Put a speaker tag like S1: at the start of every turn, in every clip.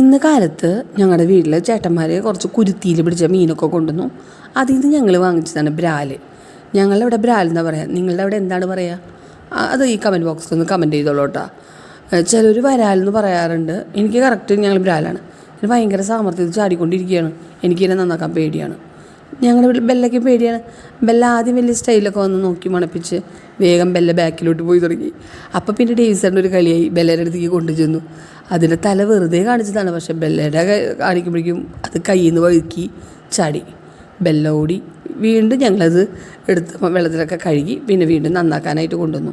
S1: ഇന്ന് കാലത്ത് ഞങ്ങളുടെ വീട്ടിലെ ചേട്ടന്മാർ കുറച്ച് കുരുത്തിയിൽ പിടിച്ച മീനൊക്കെ കൊണ്ടുവന്നു. അതിൽ നിന്ന് ഞങ്ങൾ വാങ്ങിച്ചതാണ് ബ്രാൽ. ഞങ്ങളുടെ ഇവിടെ ബ്രാൽ എന്താ പറയുക നിങ്ങളുടെ അവിടെ എന്താണ് പറയുക അത് ഈ കമന്റ് ബോക്സിൽ ഒന്ന് കമന്റ് ചെയ്തോളൂ കേട്ടോ ചിലർ വരാലെന്ന് പറയാറുണ്ട്. എനിക്ക് കറക്റ്റ് ഞങ്ങൾ ബ്രാലാണ്. ഭയങ്കര സാമർത്ഥ്യത്തിൽ ചാടിക്കൊണ്ടിരിക്കുകയാണ് എനിക്കിതിനെ നന്നാക്കാൻ പേടിയാണ്. ഞങ്ങളുടെ ബെല്ലയ്ക്ക് പേടിയാണ്. ബെല്ല ആദ്യം വലിയ സ്റ്റൈലൊക്കെ വന്ന് നോക്കി മണപ്പിച്ച് വേഗം ബെല്ല ബാക്കിലോട്ട് പോയി തുടങ്ങി. അപ്പോൾ പിന്നെ ഡേവിസറിന്റെ ഒരു കളിയായി. ബെല്ലയുടെ അടുത്തേക്ക് കൊണ്ടുചെന്നു. അതിന്റെ തല വെറുതെ കാണിച്ചതാണ്. പക്ഷെ ബെല്ലയുടെ കാണിക്കുമ്പോഴേക്കും അത് കയ്യിൽ നിന്ന് വഴുക്കി ചാടി. ബെല്ല ഓടി വീണ്ടും ഞങ്ങളത് എടുത്ത് വെള്ളത്തിലൊക്കെ കഴുകി പിന്നെ വീണ്ടും നന്നാക്കാനായിട്ട് കൊണ്ടുവന്നു.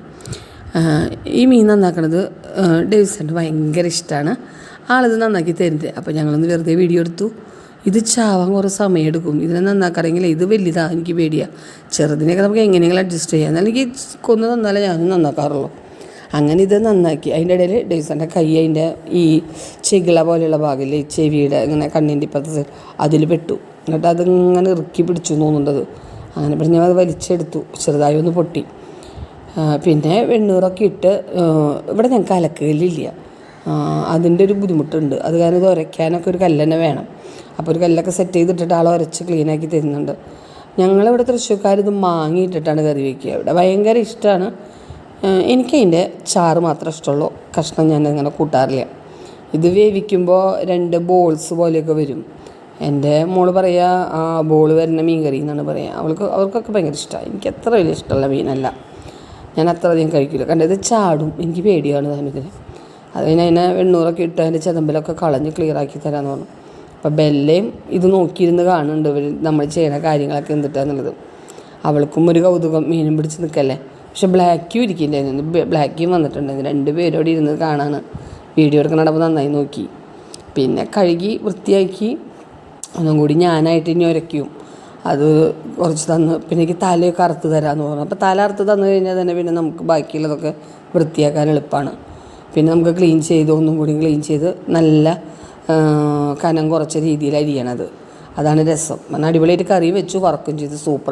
S1: ഈ മീൻ നന്നാക്കണത് ഡേവിസറിന് ഭയങ്കര ഇഷ്ടമാണ് ആളത് നന്നാക്കി തരുന്നത്. അപ്പോൾ ഞങ്ങളൊന്ന് വെറുതെ വീഡിയോ എടുത്തു. ഇത് ചാവാൻ കുറേ സമയം എടുക്കും. ഇതിനെ നന്നാക്കാറെങ്കിൽ ഇത് വലിയതാണ് എനിക്ക് പേടിയാണ് ചെറുതിനെയൊക്കെ നമുക്ക് എങ്ങനെയെങ്കിലും അഡ്ജസ്റ്റ് ചെയ്യാം. എനിക്ക് കൊന്നു തന്നാലേ ഞാനും നന്നാക്കാറുള്ളൂ. അങ്ങനെ ഇത് നന്നാക്കി. അതിന്റെ ഇടയിൽ ഡേവിസന്റെ കൈ അതിന്റെ ഈ ചെകിള പോലെയുള്ള ഭാഗമില്ലേ ചെവിയുടെ ഇങ്ങനെ കണ്ണിന്റെ ഇപ്പുറത്തെ അതിൽ പെട്ടു. എന്നിട്ട് അതിങ്ങനെ ഇറുക്കി പിടിച്ചു തോന്നുന്നത് അങ്ങനെ പിന്നെ അത് വലിച്ചെടുത്തു. ചെറുതായി ഒന്ന് പൊട്ടി. പിന്നെ വെണ്ണൂറൊക്കെ ഇട്ട് ഇവിടെ ഞങ്ങൾക്ക് അലക്കലില്ല. അതിന്റെ ഒരു ബുദ്ധിമുട്ടുണ്ട്. അത് കാരണം ഇത് ഉരയ്ക്കാനൊക്കെ ഒരു കല്ല് വേണം. അപ്പോൾ ഒരു കല്ലൊക്കെ സെറ്റ് ചെയ്തിട്ടിട്ട് ആൾ ഉരച്ച് ക്ലീനാക്കി തരുന്നുണ്ട്. ഞങ്ങളിവിടെ തൃശ്ശൂർക്കാർ ഇത് മാങ്ങിയിട്ടിട്ടാണ് കറി വയ്ക്കുക ഇവിടെ ഭയങ്കര ഇഷ്ടമാണ് എനിക്കതിന്റെ ചാറ് മാത്രമേ ഇഷ്ടമുള്ളൂ. കഷ്ണം ഞാൻ അങ്ങനെ കൂട്ടാറില്ല. ഇത് വേവിക്കുമ്പോൾ രണ്ട് ബോൾസ് പോലെയൊക്കെ വരും. എന്റെ മോൾ പറയുക ആ ബോൾ വരുന്ന മീൻ കറി എന്നാണ് പറയുക അവൾക്ക് അവർക്കൊക്കെ ഭയങ്കര ഇഷ്ടമാണ് എനിക്ക് അത്ര വലിയ ഇഷ്ടമുള്ള മീനല്ല. ഞാൻ അത്ര അധികം കഴിക്കില്ല കണ്ടത് ചാടും. എനിക്ക് പേടിയാണ് താനിതിന് അത് കഴിഞ്ഞ് അതിനെ വെണ്ണൂറൊക്കെ ഇട്ട് അതിന്റെ ചെതമ്പലൊക്കെ കളഞ്ഞ് ക്ലിയറാക്കി തരാമെന്ന് പറഞ്ഞു. അപ്പോൾ ബെല്ലയും ഇത് നോക്കിയിരുന്ന് കാണുന്നുണ്ട് ഇവർ നമ്മൾ ചെയ്യുന്ന കാര്യങ്ങളൊക്കെ എന്തിട്ടാന്നുള്ളത്. അവൾക്കും ഒരു കൗതുകം മീനും പിടിച്ച് നിൽക്കല്ലേ പക്ഷെ ബ്ലാക്കും ഇരിക്കില്ലായിരുന്നു ബ്ലാക്കും വന്നിട്ടുണ്ടായിരുന്നു രണ്ട് പേരോട് ഇരുന്ന് കാണാണ്. വീഡിയോ എടുക്കുന്ന എടുക്കണപ്പോൾ നന്നായി നോക്കി. പിന്നെ കഴുകി വൃത്തിയാക്കി ഒന്നും കൂടി ഞാനായിട്ട് ഇനി ഉരയ്ക്കും അത് കുറച്ച് തന്ന് പിന്നെ എനിക്ക് തലയൊക്കെ അറുത്ത് തരാമെന്ന് പറഞ്ഞു. അപ്പോൾ തല അറുത്ത് തന്നു കഴിഞ്ഞാൽ തന്നെ പിന്നെ നമുക്ക് ബാക്കിയുള്ളതൊക്കെ വൃത്തിയാക്കാൻ എളുപ്പമാണ് പിന്നെ നമുക്ക് ക്ലീൻ ചെയ്ത് ഒന്നും കൂടി ക്ലീൻ ചെയ്ത് നല്ല കനം കുറച്ച രീതിയിൽ അരിയണത് അതാണ് രസം. അടിപൊളിയായിട്ട് കറി വെച്ചു വറക്കും ചെയ്ത് സൂപ്പർ